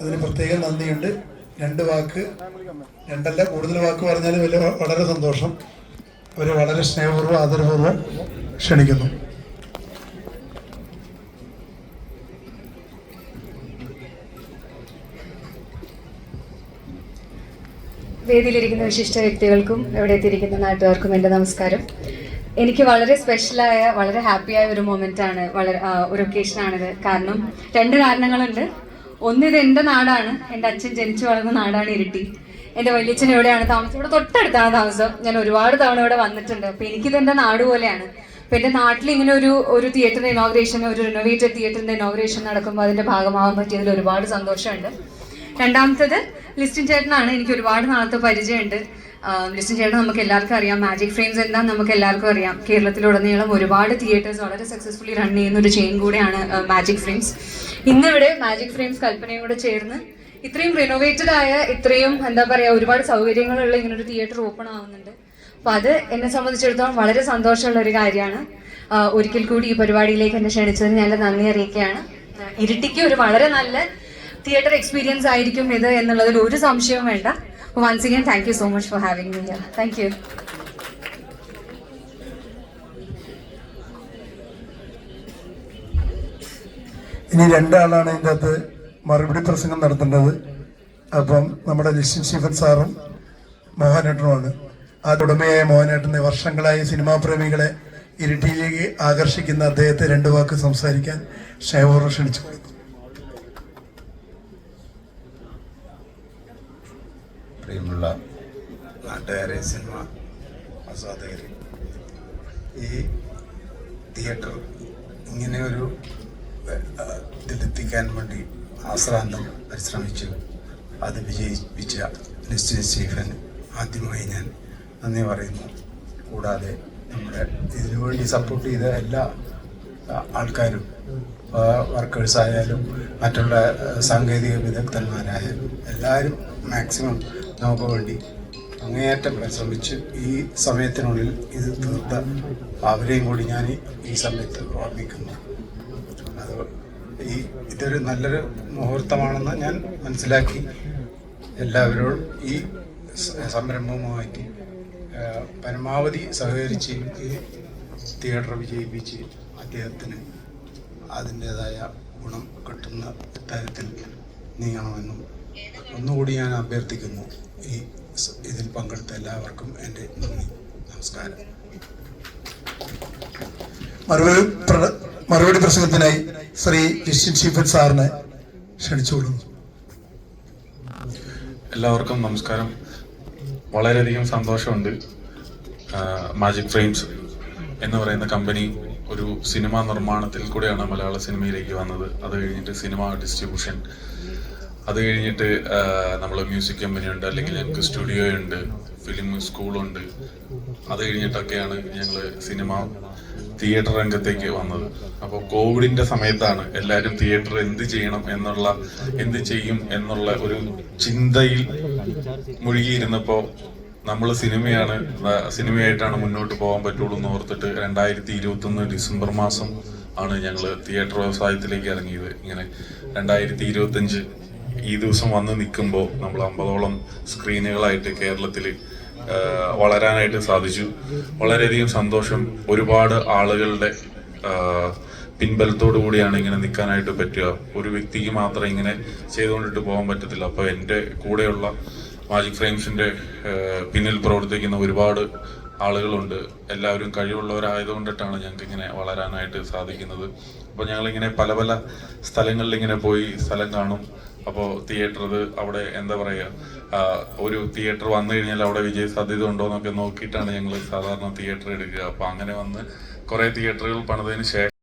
അതിന് പ്രത്യേകം നന്ദിയുണ്ട്. രണ്ട് വാക്ക് രണ്ടല്ല കൂടുതൽ വാക്ക് പറഞ്ഞാൽ വലിയ വളരെ സന്തോഷം. അവരെ വളരെ സ്നേഹപൂർവം ആദരപൂർവം ക്ഷണിക്കുന്നു. വേദിയിലിരിക്കുന്ന വിശിഷ്ട വ്യക്തികൾക്കും എവിടെ എത്തിയിരിക്കുന്ന നാട്ടുകാർക്കും എന്റെ നമസ്കാരം. എനിക്ക് വളരെ സ്പെഷ്യലായ വളരെ ഹാപ്പിയായ ഒരു മൊമെന്റ് ആണ് വളരെ ഒരു ഒക്കേഷൻ ആണിത്. കാരണം രണ്ട് കാരണങ്ങളുണ്ട്. ഒന്ന് എന്റെ നാടാണ്. എന്റെ അച്ഛൻ ജനിച്ചു വളർന്ന നാടാണ് ഇരിട്ടി. എന്റെ വലിയച്ഛൻ എവിടെയാണ് താമസം ഇവിടെ തൊട്ടടുത്താണ് താമസം. ഞാൻ ഒരുപാട് തവണ ഇവിടെ വന്നിട്ടുണ്ട്. അപ്പൊ എനിക്കിത് എന്റെ നാട് പോലെയാണ്. അപ്പൊ എന്റെ നാട്ടിൽ ഇങ്ങനെ ഒരു ഒരു തിയേറ്ററിന്റെ ഇനോഗ്രേഷൻ ഒരു റിനോവേറ്റഡ് തിയേറ്ററിന്റെ ഇനോഗ്രേഷൻ നടക്കുമ്പോൾ അതിന്റെ ഭാഗമാവാൻ പറ്റിയതിൽ ഒരുപാട് സന്തോഷമുണ്ട്. രണ്ടാമത്തത് ലിസ്റ്റിൻ ചേട്ടനാണ്. എനിക്ക് ഒരുപാട് നാളത്തെ പരിചയമുണ്ട്. ലിസ്റ്റിൻ ചേട്ടൻ നമുക്ക് എല്ലാവർക്കും അറിയാം. മാജിക് ഫ്രെയിംസ് എന്താ നമുക്ക് എല്ലാവർക്കും അറിയാം. കേരളത്തിലുടനീളം ഒരുപാട് തിയേറ്റേഴ്സ് വളരെ സക്സസ്ഫുള്ളി റൺ ചെയ്യുന്ന ഒരു ചെയിൻ കൂടെയാണ് മാജിക് ഫ്രെയിംസ് ഇന്നിവിടെ മാജിക് ഫ്രെയിംസ് കൽപ്പനയും കൂടെ ചേർന്ന് ഇത്രയും റിനോവേറ്റഡ് ആയ ഇത്രയും എന്താ പറയുക ഒരുപാട് സൗകര്യങ്ങളുള്ള ഇങ്ങനൊരു തിയേറ്റർ ഓപ്പൺ ആവുന്നുണ്ട്. അപ്പൊ അത് എന്നെ സംബന്ധിച്ചിടത്തോളം വളരെ സന്തോഷമുള്ള ഒരു കാര്യമാണ്. ഒരിക്കൽ കൂടി ഈ പരിപാടിയിലേക്ക് എന്നെ ക്ഷണിച്ചതിന് ഞാൻ നന്ദി അറിയിക്കുകയാണ്. ഇരിട്ടിക്ക് ഒരു വളരെ നല്ല തിയേറ്റർ എക്സ്പീരിയൻസ് ആയിരിക്കും ഇത് എന്നുള്ളതിൽ ഒരു സംശയവും വേണ്ട. Once again thank you so much for having me thank you ഇനി രണ്ടാളാണ് ഇതിന്റെ അകത്ത് മറുപടി പ്രസംഗം നടത്തേണ്ടത്. അപ്പം നമ്മുടെ ലിസ്റ്റിൻ സ്റ്റീഫൻ സാറും മോഹനേട്ടനുമാണ്. ആ ഉടമയായ മോഹനേട്ടനെ വർഷങ്ങളായി സിനിമാ പ്രേമികളെ ഇരിട്ടിയിലേക്ക് ആകർഷിക്കുന്ന അദ്ദേഹത്തെ രണ്ടു വാക്ക് സംസാരിക്കാൻ സ്നേഹപൂർവം ക്ഷണിച്ചു കൊടുക്കുന്നു പ്രിയമുള്ള നാട്ടുകാരെ സിനിമ ആസ്വാദകർ ഈ തിയേറ്റർ ഇങ്ങനെ ഒരു ഇതിലെത്തിക്കാൻ വേണ്ടി ആശ്രാന്തം പരിശ്രമിച്ചു അത് വിജയിപ്പിച്ച നിശ്ചയ സ്റ്റീഫൻ ആദ്യമായി ഞാൻ നന്ദി പറയുന്നു. കൂടാതെ നമ്മുടെ ഇതിനുവേണ്ടി സപ്പോർട്ട് ചെയ്ത എല്ലാ ആൾക്കാരും വർക്കേഴ്സ് ആയാലും മറ്റുള്ള സാങ്കേതിക വിദഗ്ധന്മാരായാലും എല്ലാവരും മാക്സിമം നമുക്ക് വേണ്ടി അങ്ങേയറ്റം പരിശ്രമിച്ച് ഈ സമയത്തിനുള്ളിൽ ഇത് തീർത്ത അവരെയും കൂടി ഞാൻ ഈ- സമയത്ത് ഓർമ്മിക്കുന്നു. അത് ഈ ഇതൊരു നല്ലൊരു മുഹൂർത്തമാണെന്ന് ഞാൻ മനസ്സിലാക്കി. എല്ലാവരോടും ഈ സംരംഭവുമായിട്ട് പരമാവധി സഹകരിച്ച് ഈ തിയേറ്റർ വിജയിപ്പിച്ച് അദ്ദേഹത്തിന് അതിന്റേതായ ഗുണം കിട്ടുന്ന തരത്തിൽ നീങ്ങണമെന്നും ഒന്നുകൂടി ഞാൻ അഭ്യർത്ഥിക്കുന്നു. ഈ ഇതിൽ പങ്കെടുത്ത എല്ലാവർക്കും എന്റെ നന്ദി. നമസ്കാരം. മറുപടി മറുപടി പ്രസംഗത്തിനായി ശ്രീ ലിസ്റ്റിൻ ഷീഫൻ സാറിനെ ക്ഷണിച്ചു കൊടുക്കുന്നു എല്ലാവർക്കും നമസ്കാരം. വളരെയധികം സന്തോഷമുണ്ട് മാജിക് ഫ്രെയിംസ് എന്ന് പറയുന്ന കമ്പനി ഒരു സിനിമാ നിർമ്മാണത്തിൽ കൂടെയാണ് മലയാള സിനിമയിലേക്ക് വന്നത്. അത് കഴിഞ്ഞിട്ട് സിനിമ ഡിസ്ട്രിബ്യൂഷൻ. അത് കഴിഞ്ഞിട്ട് നമ്മൾ മ്യൂസിക് കമ്പനി ഉണ്ട് അല്ലെങ്കിൽ ഞങ്ങൾക്ക് സ്റ്റുഡിയോ ഉണ്ട് ഫിലിം സ്കൂളുണ്ട്. അത് കഴിഞ്ഞിട്ടൊക്കെയാണ് ഞങ്ങൾ സിനിമ തിയേറ്റർ രംഗത്തേക്ക് വന്നത്. അപ്പോൾ കോവിഡിന്റെ സമയത്താണ് എല്ലാവരും തിയേറ്റർ എന്ത് ചെയ്യണം എന്നുള്ള എന്ത് ചെയ്യും എന്നുള്ള ഒരു ചിന്തയിൽ മുഴുകിയിരുന്നപ്പോൾ നമ്മൾ സിനിമയാണ് സിനിമയായിട്ടാണ് മുന്നോട്ട് പോകാൻ പറ്റുള്ളൂ എന്ന് ഓർത്തിട്ട് രണ്ടായിരത്തി ഇരുപത്തൊന്ന് ഡിസംബർ മാസം ആണ് ഞങ്ങൾ തിയേറ്റർ വ്യവസായത്തിലേക്ക് ഇറങ്ങിയത്. ഇങ്ങനെ രണ്ടായിരത്തി ഇരുപത്തഞ്ച് ഈ ദിവസം വന്ന് നിൽക്കുമ്പോൾ നമ്മൾ അമ്പതോളം സ്ക്രീനുകളായിട്ട് കേരളത്തിൽ വളരാനായിട്ട് സാധിച്ചു. വളരെയധികം സന്തോഷം. ഒരുപാട് ആളുകളുടെ പിൻബലത്തോടു കൂടിയാണ് ഇങ്ങനെ നിൽക്കാനായിട്ട് പറ്റുക. ഒരു വ്യക്തിക്ക് മാത്രം ഇങ്ങനെ ചെയ്തുകൊണ്ടിട്ട് പോകാൻ പറ്റത്തില്ല. അപ്പോൾ എന്റെ കൂടെയുള്ള മാജിക് ഫ്രെയിംസിന്റെ പിന്നിൽ പ്രവർത്തിക്കുന്ന ഒരുപാട് ആളുകളുണ്ട്. എല്ലാവരും കഴിവുള്ളവരായതുകൊണ്ടിട്ടാണ് ഞങ്ങൾക്ക് ഇങ്ങനെ വളരാനായിട്ട് സാധിക്കുന്നത്. അപ്പോൾ ഞങ്ങളിങ്ങനെ പല പല സ്ഥലങ്ങളിൽ ഇങ്ങനെ പോയി സ്ഥലം കാണും. അപ്പോൾ തിയേറ്റർ അവിടെ എന്താ പറയുക ഒരു തിയേറ്റർ വന്നു കഴിഞ്ഞാൽ അവിടെ വിജയ സാധ്യത ഉണ്ടോ എന്നൊക്കെ നോക്കിയിട്ടാണ് ഞങ്ങൾ സാധാരണ തിയേറ്റർ എടുക്കുക. അപ്പോൾ അങ്ങനെ വന്ന് കുറേ തിയേറ്ററുകൾ പണിതതിന് ശേഷം